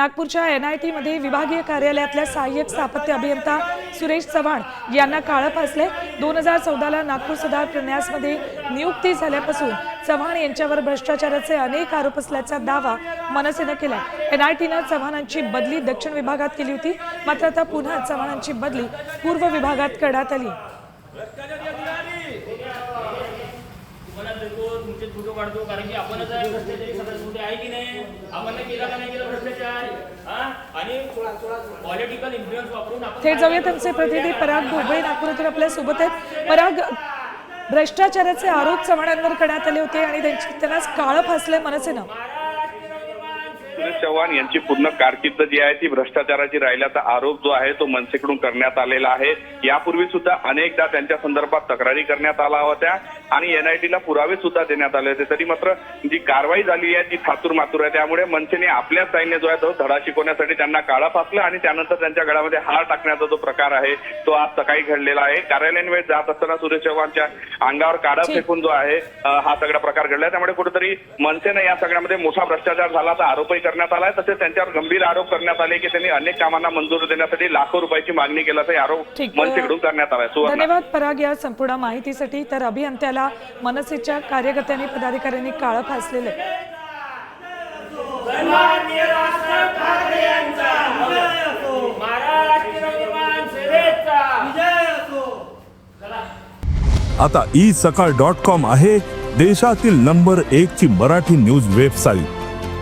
नागपूरच्या N I टीमध्ये विभागीय कार्यालयातल्या सहाय्यक स्थापत्य अभियंता सुरेश चव्हाण यांना काळं फासले. दोन हजार चौदाला नागपूर सुधार प्रन्यासमध्ये नियुक्ती झाल्यापासून चव्हाण यांच्यावर भ्रष्टाचाराचे अनेक आरोप असल्याचा दावा मनसेनं केला एन आय टीनं चव्हाणांची बदली दक्षिण विभागात केली होती. मात्र आता पुन्हा चव्हाणांची बदली पूर्व विभागात करण्यात आली. कारण की आहे की नाही? आपण नाही केला का नाही केला भ्रष्टाचार? आणि पॉलिटिकल इन्फ्लुएन्स वापरून आपण थेट जाऊया त्यांचे प्रतिनिधी पराग भोबळे नागपूरातून आपल्यासोबत आहेत. पराग भ्रष्टाचाराचे आरोप चव्हाणांवर करण्यात आले होते आणि त्यांची त्यांना काळं फासलंय मनसेनं. सुरेश चव्हाण यांची पूर्ण कारकीर्द जी आहे ती भ्रष्टाचाराची राहिल्याचा आरोप जो आहे तो मनसेकडून करण्यात आलेला आहे. यापूर्वी सुद्धा अनेकदा त्यांच्या संदर्भात तक्रारी करण्यात आल्या होत्या आणि एनआयटीला पुरावे सुद्धा देण्यात आले होते. तरी मात्र जी कारवाई झाली आहे ती थातूर मातूर आहे. त्यामुळे मनसेने आपल्या साईने जो आहे तो धडा शिकवण्यासाठी त्यांना काळा फासला आणि त्यानंतर त्यांच्या गळ्यामध्ये हार टाकण्याचा जो प्रकार आहे तो आज सकाळी घडलेला आहे. कार्यालयीन वेळ जात असताना सुरेश चव्हाणच्या अंगावर काढा ठीक. फेकून जो आहे हा सगळा प्रकार घडला त्यामुळे कुठेतरी मनसेने या सगळ्यामध्ये मोठा भ्रष्टाचार झाल्याचा आरोपही करण्यात आलाय. तसेच त्यांच्यावर गंभीर आरोप करण्यात आले की त्यांनी अनेक कामांना मंजुरी देण्यासाठी लाखो रुपयाची मागणी केल्याचाही आरोप ठीक. मनसेकडून करण्यात आलाय. सुवर्णा. धन्यवाद पराग या संपूर्ण माहितीसाठी. तर अभियंत्याला मनसेच्या कार्यकर्त्यांनी पदाधिकाऱ्यांनी काळं फासलेलं आहे. आता ई सकाळ डॉट कॉम आहे देशातील नंबर एक ची मराठी न्यूज वेबसाईट